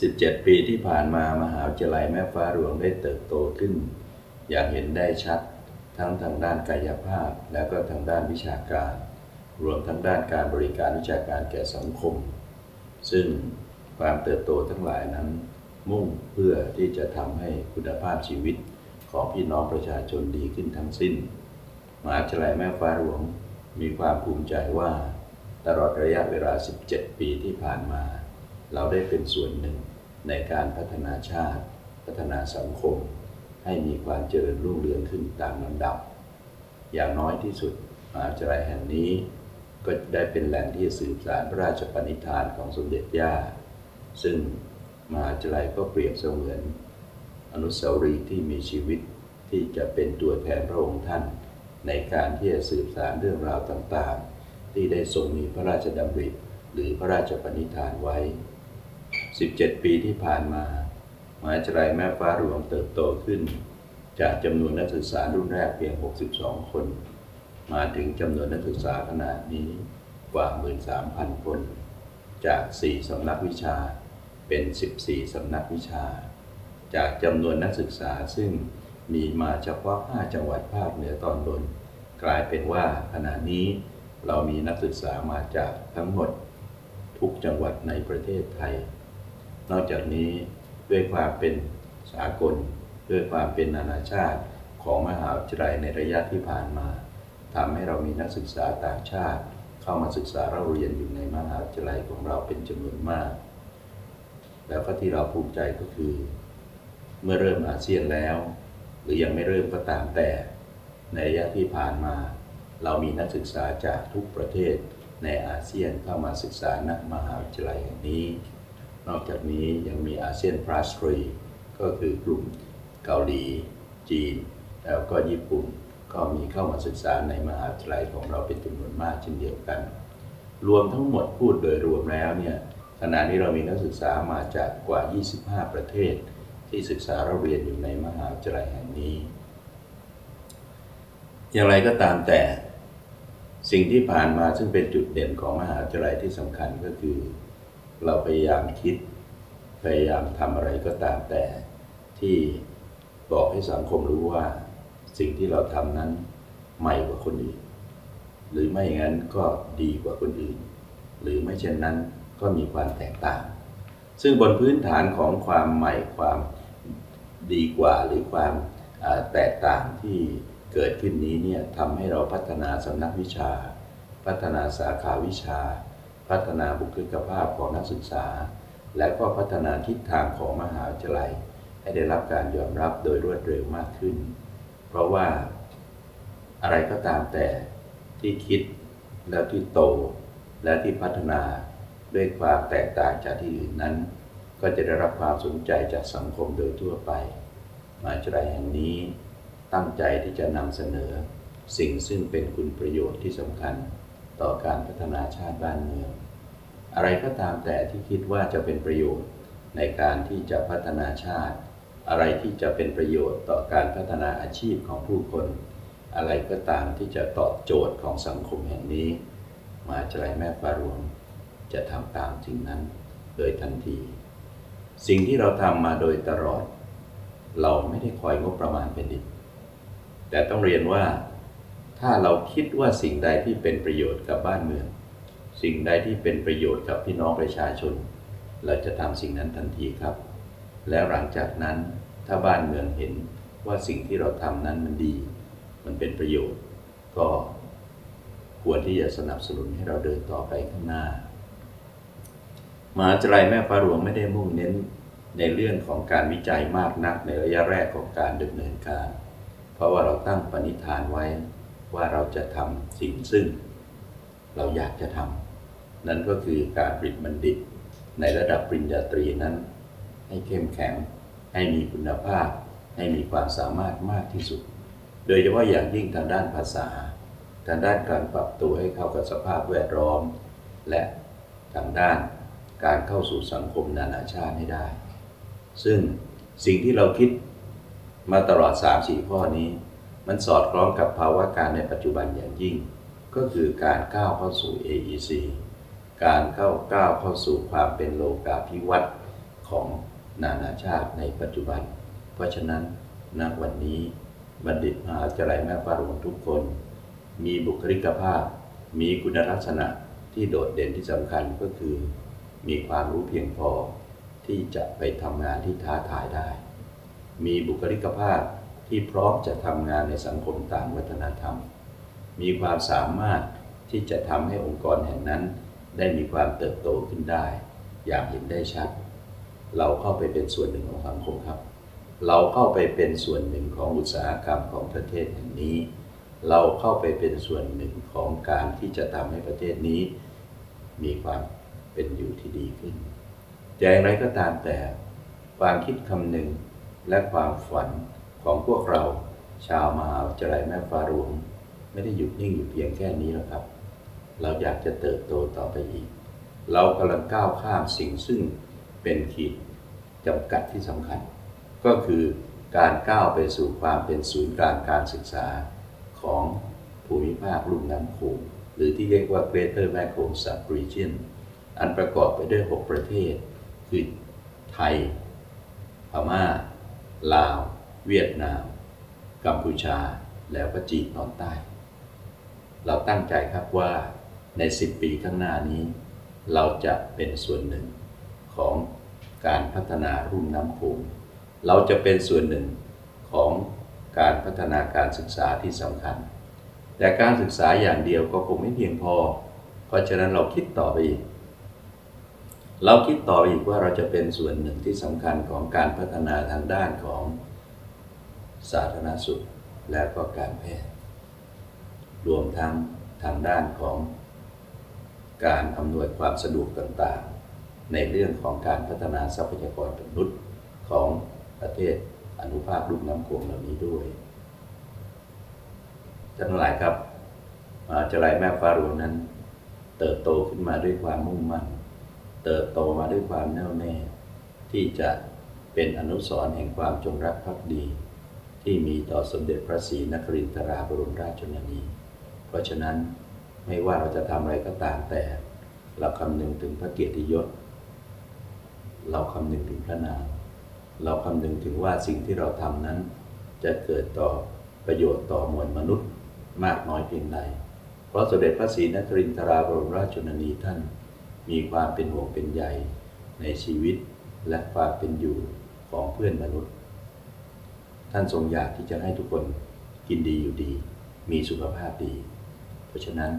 17 ปีที่ผ่านมามหาวิทยาลัยแม่ฟ้าหลวงได้เติบโตขึ้น อย่างเห็นได้ชัด ทั้งทางด้านกายภาพ และก็ทางด้านวิชาการ รวมทั้งด้านการบริการวิชาการแก่สังคม ซึ่งความเติบโตทั้งหลายนั้น มุ่งเพื่อที่จะทำให้คุณภาพชีวิตของพี่น้องประชาชนดีขึ้นทั้งสิ้น มหาวิทยาลัยแม่ฟ้าหลวงมีความภูมิใจว่า ตลอดระยะเวลา 17 ปีที่ผ่านมา เราได้เป็นส่วนหนึ่งในการพัฒนาชาติ พัฒนาสังคม ให้มีความเจริญรุ่งเรืองขึ้นตามลำดับ อย่างน้อยที่สุดมหาวิทยาลัยแห่งนี้ ก็ได้เป็นแหล่งที่สืบสานพระราชปณิธานของสมเด็จย่า ซึ่งมหาวิทยาลัยก็เปรียบเสมือน อนุสาวรีย์ที่มีชีวิตที่จะเป็นตัวแทนพระองค์ท่าน ในการที่จะสืบสานเรื่องราวต่างๆ ที่ได้ทรงมีพระราชดำริหรือพระราชปณิธานไว้ 17 ปีที่ผ่านมา มหาวิทยาลัยแม่ฟ้าหลวงเติบโตขึ้น จากจำนวนนักศึกษารุ่นแรกเพียง 62 คน มาถึงจำนวนนักศึกษาขนาดนี้กว่า 13,000 คน จาก 4 สำนักวิชาเป็น 14 สำนักวิชา จากจำนวนนักศึกษาซึ่งมีมาเฉพาะ 5 จังหวัดภาคเหนือตอนบน กลายเป็นว่าขณะนี้เรามีนักศึกษามาจากทั้งหมด ทุกจังหวัดในประเทศไทย นอกจากนี้ด้วยความเป็นสากล ด้วยความเป็นนานาชาติของมหาวิทยาลัยในระยะที่ผ่านมาทำให้เรามีนักศึกษาต่างชาติ เข้ามาศึกษาเราเรียนอยู่ในมหาวิทยาลัยของเราเป็นจำนวนมาก แล้วก็ที่เราภูมิใจก็คือ เมื่อเริ่มอาเซียนแล้ว หรือยังไม่เริ่มก็ตามแต่ ในระยะที่ผ่านมา เรามีนักศึกษาจากทุกประเทศในอาเซียนเข้ามาศึกษาณมหาวิทยาลัยแห่งนี้ นอกจากนี้ยังมีอาเซียนพลาสตรีก็คือกลุ่มเกาหลี จีน แล้วก็ญี่ปุ่น ก็มีเข้ามาศึกษาในมหาวิทยาลัยของเราเป็นจำนวนมากเช่นเดียวกัน รวมทั้งหมดพูดโดยรวมแล้วเนี่ยขณะนี้เรามีนักศึกษามาจากกว่า 25 ประเทศ ที่ศึกษาเราเรียนอยู่ในมหาวิทยาลัยแห่งนี้ อย่างไรก็ตามแต่สิ่งที่ผ่านมาซึ่งเป็นจุดเด่นของมหาวิทยาลัยที่สำคัญก็คือ เราพยายามคิด พยายามทำอะไรก็ตามแต่ ที่บอกให้สังคมรู้ว่า สิ่งที่เราทำนั้นใหม่กว่าคนอื่น หรือไม่อย่างนั้นก็ดีกว่าคนอื่น หรือไม่เช่นนั้นก็มีความแตกต่าง ซึ่งบนพื้นฐานของความใหม่ความดีกว่าหรือความแตกต่างที่เกิดขึ้นนี้เนี่ยทำให้เราพัฒนาสำนักวิชา พัฒนาสาขาวิชา พัฒนาบุคลิกภาพของนักศึกษา และก็พัฒนาทิศทางของมหาวิทยาลัย ให้ได้รับการยอมรับโดยรวดเร็วมากขึ้น เพราะว่าอะไรก็ตามแต่ที่คิดแล้วที่โต และที่พัฒนาด้วยความแตกต่างจากที่อื่นนั้น ก็จะได้รับความสนใจจากสังคมโดยทั่วไปมหาวิทยาลัยแห่งนี้ตั้งใจที่จะนำเสนอ สิ่งซึ่งเป็นคุณประโยชน์ที่สำคัญ ต่อการพัฒนาชาติบ้านเมือง อะไรก็ตามแต่ที่คิดว่าจะเป็นประโยชน์ในการที่จะพัฒนาชาติ อะไรที่จะเป็นประโยชน์ต่อการพัฒนาอาชีพของผู้คน อะไรก็ตามที่จะตอบโจทย์ของสังคมแห่งนี้ มาวิทยาลัยแม่ฟ้าหลวงจะทำตามสิ่งนั้นโดยทันที สิ่งที่เราทำมาโดยตลอด เราไม่ได้คอยงบประมาณเป็นดินแต่ต้องเรียนว่า ถ้าเราคิดว่าสิ่งใดที่เป็นประโยชน์กับบ้านเมือง สิ่งใดที่เป็นประโยชน์กับพี่น้องประชาชน เราจะทำสิ่งนั้นทันทีครับ แล้วหลังจากนั้นถ้าบ้านเมืองเห็นว่าสิ่งที่เราทำนั้นมันดี มันเป็นประโยชน์ ก็ควรที่จะสนับสนุนให้เราเดินต่อไปข้างหน้ามหาวิทยาลัยแม่ฟ้าหลวงไม่ได้มุ่งเน้นในเรื่องของการวิจัยมากนักในระยะแรกของการดำเนินการ เพราะว่าเราตั้งปณิธานไว้ ว่าเราจะทำสิ่งซึ่ง เราอยากจะทำนั่นก็คือการปริญบัณฑิต ในระดับปริญญาตรีนั้น ให้เข้มแข็ง ให้มีคุณภาพ ให้มีความสามารถมากที่สุด โดยเฉพาะอย่างยิ่งทางด้านภาษา ทางด้านการปรับตัวให้เข้ากับสภาพแวดล้อม และทางด้านการเข้าสู่สังคมนานาชาติให้ได้ ซึ่งสิ่งที่เราคิดมาตลอด 3-4 ข้อนี้ มันสอดคล้องกับภาวะการในปัจจุบันอย่างยิ่ง ก็คือการก้าวเข้าสู่ AEC การเข้าก้าวเข้าสู่ความเป็นโลกาภิวัตน์ของนานาชาติในปัจจุบัน เพราะฉะนั้นณวันนี้บัณฑิตมหาวิทยาลัยแม่ฟ้าหลวงทุกคน มีบุคลิกภาพ มีคุณลักษณะที่โดดเด่นที่สำคัญก็คือ มีความรู้เพียงพอที่จะไปทำงานที่ท้าทายได้ มีบุคลิกภาพ ที่พร้อมจะทำงานในสังคมต่างวัฒนธรรม มีความสามารถที่จะทำให้องค์กรแห่งนั้น ได้มีความเติบโตขึ้นได้ อย่างเห็นได้ชัด เราเข้าไปเป็นส่วนหนึ่งของสังคมครับ เราเข้าไปเป็นส่วนหนึ่งของอุตสาหกรรมของประเทศแห่งนี้ เราเข้าไปเป็นส่วนหนึ่งของการที่จะทำให้ประเทศนี้ มีความเป็นอยู่ที่ดีขึ้นแต่อย่างไรก็ตามแต่ ความคิดคำหนึ่งและความฝัน ของพวกเราชาวมหาวิทยาลัยแม่ฟ้าหลวงไม่ได้หยุดนิ่งอยู่เพียงแค่นี้แล้วครับ เราอยากจะเติบโตต่อไปอีก เรากำลังก้าวข้ามสิ่งซึ่งเป็นขีดจำกัดที่สำคัญ ก็คือการก้าวไปสู่ความเป็นศูนย์กลางการศึกษาของภูมิภาคลุ่มน้ำโขงหรือที่เรียกว่า Greater m a c o Sub Region อันประกอบไปด้วย 6 ประเทศ คือไทย พม่า ลาว เวียดนาม กัมพูชา แล้วก็จีนตอนใต้ เราตั้งใจครับว่าใน 10 ปีข้างหน้านี้ เราจะเป็นส่วนหนึ่งของการพัฒนารุ่มน้ำโขงเราจะเป็นส่วนหนึ่งของการพัฒนาการศึกษาที่สำคัญ แต่การศึกษาอย่างเดียวก็คงไม่เพียงพอ เพราะฉะนั้นเราคิดต่อไปอีก เราคิดต่อไปอีกว่าเราจะเป็นส่วนหนึ่งที่สำคัญของการพัฒนาทางด้านของ สาธารณสุข และก็การแพทย์ รวมทั้งทางด้านของการอำนวยความสะดวกต่างๆ ในเรื่องของการพัฒนาทรัพยากรมนุษย์ของประเทศอนุภาคลุ่มน้ำโขงเหล่านี้ด้วยท่านหลายครับมหาวิทยาลัยแม่ฟ้าหลวงนั้น เติบโตขึ้นมาด้วยความมุ่งมั่น เติบโตมาด้วยความแน่วแน่ ที่จะเป็นอนุสรณ์แห่งความจงรักภักดี ที่มีต่อสมเด็จพระศรีนครินทราบรมราชชนนี เพราะฉะนั้นไม่ว่าเราจะทำอะไรก็ตามแต่ เราคำนึงถึงพระเกียรติยศ เราคำนึงถึงพระนาม เราคำนึงถึงว่าสิ่งที่เราทำนั้น จะเกิดต่อประโยชน์ต่อมวลมนุษย์มากน้อยเพียงใด เพราะสมเด็จพระศรีนครินทราบรมราชชนนีท่าน มีความเป็นห่วงเป็นใยในชีวิตและความเป็นอยู่ของเพื่อนมนุษย์ ท่านทรงอยากที่จะให้ทุกคนกินดีอยู่ดี มีสุขภาพดี เพราะฉะนั้น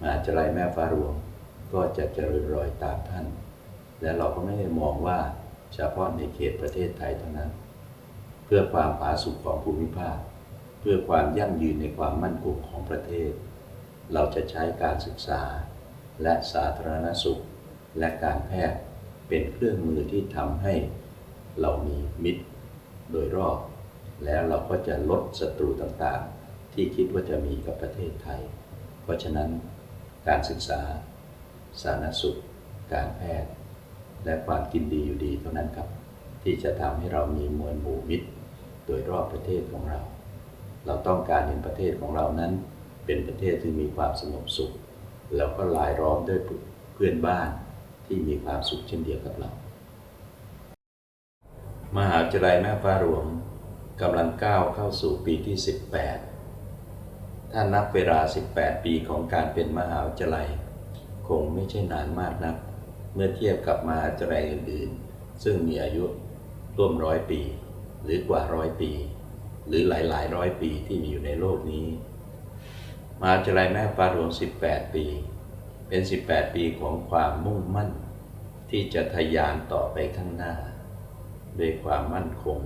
มหาวิทยาลัยแม่ฟ้าหลวงก็จะเจริญรอยตามท่าน และเราก็ไม่ได้มองว่าเฉพาะในเขตประเทศไทยเท่านั้น เพื่อความผาสุกของภูมิภาค เพื่อความยั่งยืนในความมั่นคงของประเทศ เราจะใช้การศึกษา และสาธารณสุข และการแพทย์เป็นเครื่องมือที่ทำให้เรามีมิตรโดยรอบ แล้วเราก็จะลดศัตรูต่างๆ ที่คิดว่าจะมีกับประเทศไทย เพราะฉะนั้นการศึกษา สาธารณสุข การแพทย์ และความกินดีอยู่ดีเท่านั้นครับ ที่จะทำให้เรามีมวลหมู่มิตร โดยรอบประเทศของเรา เราต้องการเห็นประเทศของเรานั้น เป็นประเทศที่มีความสงบสุขแล้วก็ลายล้อมด้วยเพื่อนบ้านที่มีความสุขเช่นเดียวกับเรา มหาวิทยาลัยแม่ฟ้าหลวง กำลังก้าวเข้าสู่ปีที่ 18 ถ้านับเวลา 18 ปีของการเป็นมหาวิทยาลัย คงไม่ใช่นานมากนัก เมื่อเทียบกับมหาวิทยาลัยอื่นๆ ซึ่งมีอายุร่วมร้อยปี หรือกว่าร้อยปี หรือหลายๆ ร้อยปีที่มีอยู่ในโลกนี้ มหาวิทยาลัยแม่ฟ้าหลวง 18 ปี เป็น 18 ปีของความมุ่งมั่น ที่จะทะยานต่อไปข้างหน้า ด้วยความมั่นคง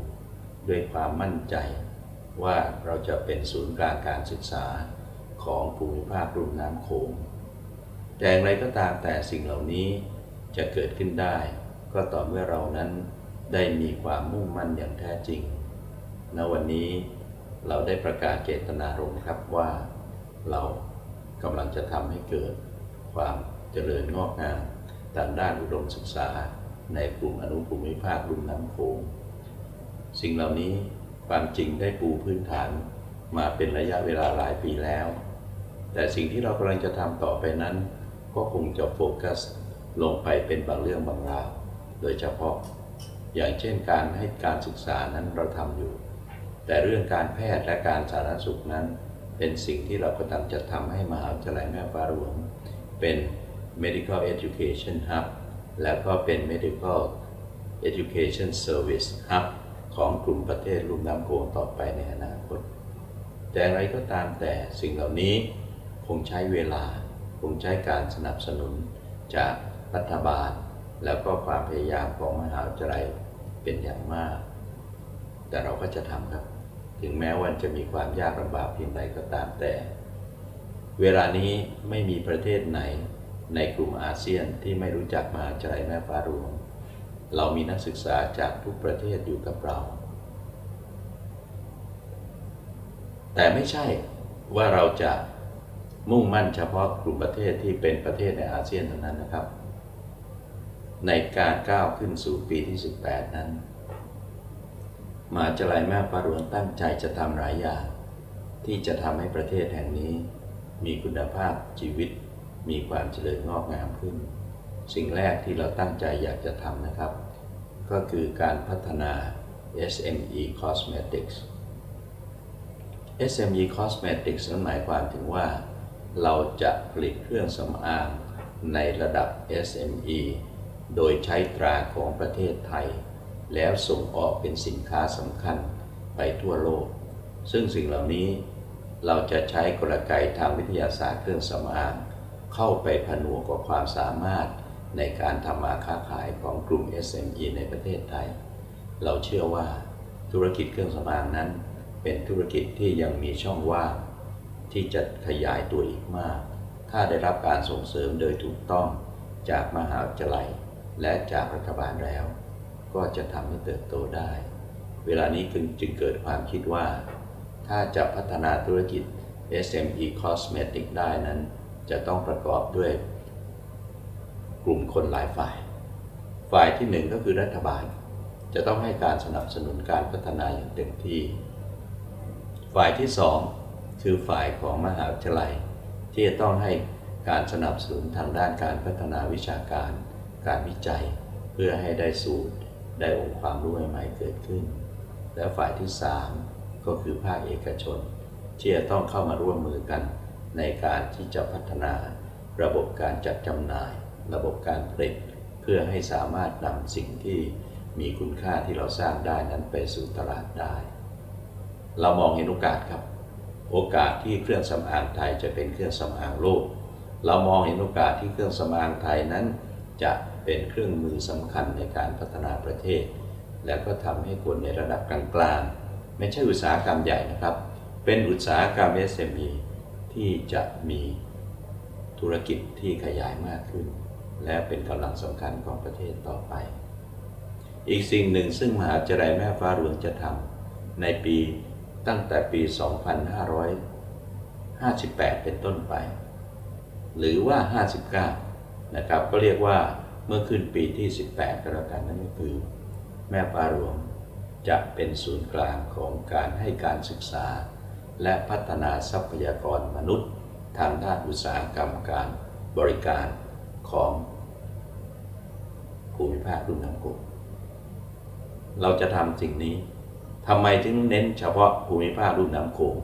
ด้วยความมั่นใจว่าเราจะเป็นศูนย์กลางการศึกษาของภูมิภาครุ่มน้ำโขงแต่อย่างไรก็ตามแต่สิ่งเหล่านี้จะเกิดขึ้นได้ ก็ต่อเมื่อเรานั้นได้มีความมุ่งมั่นอย่างแท้จริง ณ วันนี้เราได้ประกาศเจตนารมณ์ครับว่า เรากำลังจะทำให้เกิดความเจริญงอกงามทางด้านอุดมศึกษาในกลุ่มอนุภูมิภาครุ่มน้ำโขง สิ่งเหล่านี้ความจริงได้ปูพื้นฐานมาเป็นระยะเวลาหลายปีแล้ว แต่สิ่งที่เรากำลังจะทำต่อไปนั้น ก็คงจะโฟกัสลงไปเป็นบางเรื่องบางราวโดยเฉพาะ อย่างเช่นการให้การศึกษานั้นเราทำอยู่ แต่เรื่องการแพทย์และการสาธารณสุขนั้น เป็นสิ่งที่เรากำลังจะทำให้มหาวิทยาลัยแม่ฟ้าหลวง เป็น medical education hub แล้วก็เป็น medical education service hub ของกลุ่มประเทศลุ่มน้ำโขงต่อไปในอนาคต แต่อะไรก็ตามแต่สิ่งเหล่านี้คงใช้เวลา คงใช้การสนับสนุนจากรัฐบาล แล้วก็ความพยายามของมหาวิทยาลัยเป็นอย่างมาก แต่เราก็จะทำครับ ถึงแม้ว่าจะมีความยากลำบากเพียงใดก็ตามแต่ เวลานี้ไม่มีประเทศไหนในกลุ่มอาเซียนที่ไม่รู้จักมหาวิทยาลัยแม่ฟ้าหลวง เรามีนักศึกษาจากทุกประเทศอยู่กับเรา แต่ไม่ใช่ว่าเราจะมุ่งมั่นเฉพาะกลุ่มประเทศที่เป็นประเทศในอาเซียนเท่านั้นนะครับ ในการก้าวขึ้นสู่ปีที่ 18 นั้นมหาวิทยาลัยแม่ฟ้าหลวงตั้งใจจะทำหลายอย่าง ที่จะทำให้ประเทศแห่งนี้ มีคุณภาพชีวิต มีความเจริญงอกงามขึ้น สิ่งแรกที่เราตั้งใจอยากจะทำนะครับ ก็คือการพัฒนา SME Cosmetics SME Cosmetics นั้นหมายความถึงว่า เราจะผลิตเครื่องสำอางในระดับ SME โดยใช้ตราของประเทศไทย แล้วส่งออกเป็นสินค้าสำคัญไปทั่วโลก ซึ่งสิ่งเหล่านี้เราจะใช้กลไกทางวิทยาศาสตร์เครื่องสำอาง เข้าไปผนวกกับความสามารถ ในการทำมาค้าขายของกลุ่ม SME ในประเทศไทย เราเชื่อว่าธุรกิจเครื่องสำอางนั้น เป็นธุรกิจที่ยังมีช่องว่างที่จะขยายตัวอีกมาก ถ้าได้รับการส่งเสริมโดยถูกต้องจากมหาวิทยาลัย และจากรัฐบาลแล้ว ก็จะทำให้เติบโตได้ เวลานี้จึงเกิดความคิดว่า ถ้าจะพัฒนาธุรกิจ SME Cosmetic ได้นั้น จะต้องประกอบด้วย กลุ่มคนหลายฝ่าย ฝ่ายที่หนึ่งก็คือรัฐบาล จะต้องให้การสนับสนุนการพัฒนาอย่างเต็มที่ ฝ่ายที่สองคือฝ่ายของมหาวิทยาลัย ที่จะต้องให้การสนับสนุนทางด้านการพัฒนาวิชาการ การวิจัย เพื่อให้ได้สูตรได้องค์ความรู้ใหม่ๆเกิดขึ้น และฝ่ายที่สามก็คือภาคเอกชน ที่จะต้องเข้ามาร่วมมือกันในการที่จะพัฒนาระบบการจัดจำหน่าย ระบบการผลิตเพื่อให้สามารถนำสิ่งที่มีคุณค่าที่เราสร้างได้นั้นไปสู่ตลาดได้ เรามองเห็นโอกาสครับ โอกาสที่เครื่องสำอางไทยจะเป็นเครื่องสำอางโลก เรามองเห็นโอกาสที่เครื่องสำอางไทยนั้นจะเป็นเครื่องมือสำคัญในการพัฒนาประเทศ แล้วก็ทำให้คนในระดับกลางๆ ไม่ใช่อุตสาหกรรมใหญ่นะครับ เป็นอุตสาหกรรม SME ที่จะมีธุรกิจที่ขยายมากขึ้น และเป็นกำลังสำคัญของประเทศต่อไป อีกสิ่งหนึ่งซึ่งมหาวิทยาลัยแม่ฟ้าหลวงจะทำในปีตั้งแต่ปี 2558 เป็นต้นไป หรือว่า 59 นะครับ ก็เรียกว่าเมื่อขึ้นปีที่ 18ก็แล้วกันนั่นก็คือ แม่ฟ้าหลวงจะเป็นศูนย์กลางของการให้การศึกษา และพัฒนาทรัพยากรมนุษย์ ทางด้านอุตสาหกรรมการบริการ ของภูมิภาครุ่มน้ำโขงเราจะทำสิ่งนี้ทำไมถึงเน้นเฉพาะภูมิภาครุ่มน้ำโขง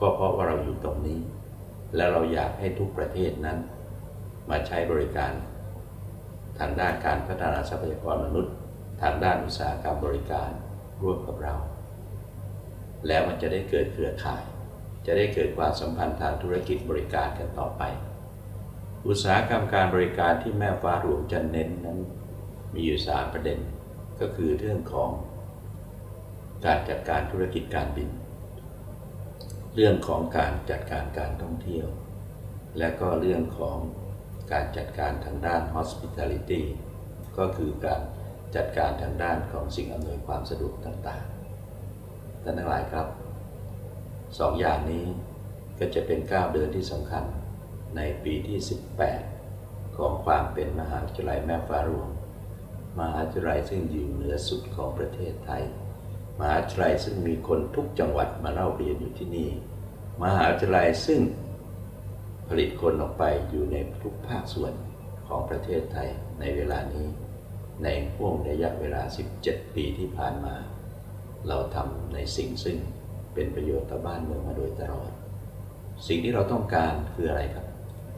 ก็เพราะว่าเราอยู่ตรงนี้ และเราอยากให้ทุกประเทศนั้น มาใช้บริการ ทางด้านการพัฒนาทรัพยากรมนุษย์ ทางด้านอุตสาหกรรมบริการร่วมกับเรา แล้วมันจะได้เกิดเครือข่าย จะได้เกิดความสัมพันธ์ทางธุรกิจบริการกันต่อไป อุตสาหกรรมการบริการที่แม่ฟ้าหลวงจะเน้นนั้นมีอยู่สามประเด็น ก็คือเรื่องของการจัดการธุรกิจการบิน เรื่องของการจัดการการท่องเที่ยว และก็เรื่องของการจัดการทางด้าน hospitality ก็คือการจัดการทางด้านของสิ่งอำนวยความสะดวกต่างๆท่านทั้งหลายครับสองอย่างนี้ก็จะเป็นก้าวเดินที่สำคัญ ในปีที่ 18 ของความเป็นมหาวิทยาลัยแม่ฟ้าหลวง มหาวิทยาลัยซึ่งอยู่เหนือสุดของประเทศไทย มหาวิทยาลัยซึ่งมีคนทุกจังหวัดมาเล่าเรียนอยู่ที่นี่ มหาวิทยาลัยซึ่งผลิตคนออกไปอยู่ในทุกภาคส่วนของประเทศไทยในเวลานี้ ในห่วงระยะเวลา 17 ปีที่ผ่านมา เราทำในสิ่งซึ่งเป็นประโยชน์ต่อบ้านเมืองมาโดยตลอด สิ่งที่เราต้องการคืออะไรครับ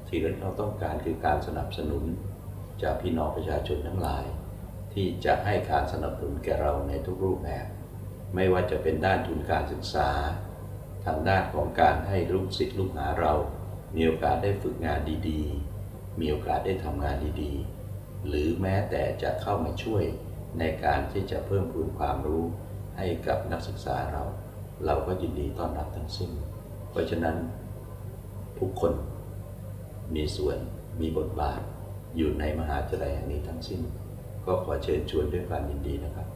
สิ่งที่เราต้องการคือการสนับสนุนจากพี่น้องประชาชนทั้งหลาย ที่จะให้การสนับสนุนแก่เราในทุกรูปแบบ ไม่ว่าจะเป็นด้านทุนการศึกษา ทางด้านของการให้ลูกศิษย์ลูกหาเรา มีโอกาสได้ฝึกงานดีๆ มีโอกาสได้ทำงานดีๆ หรือแม้แต่จะเข้ามาช่วยในการที่จะเพิ่มพูนความรู้ให้กับนักศึกษาเรา เราก็ยินดีต้อนรับทั้งสิ้น เพราะฉะนั้นทุกคน มีส่วนมีบทบาทอยู่ในมหาวิทยาลัยแห่งนี้ทั้งสิ้น ก็ขอเชิญชวนด้วยความยินดีนะครับ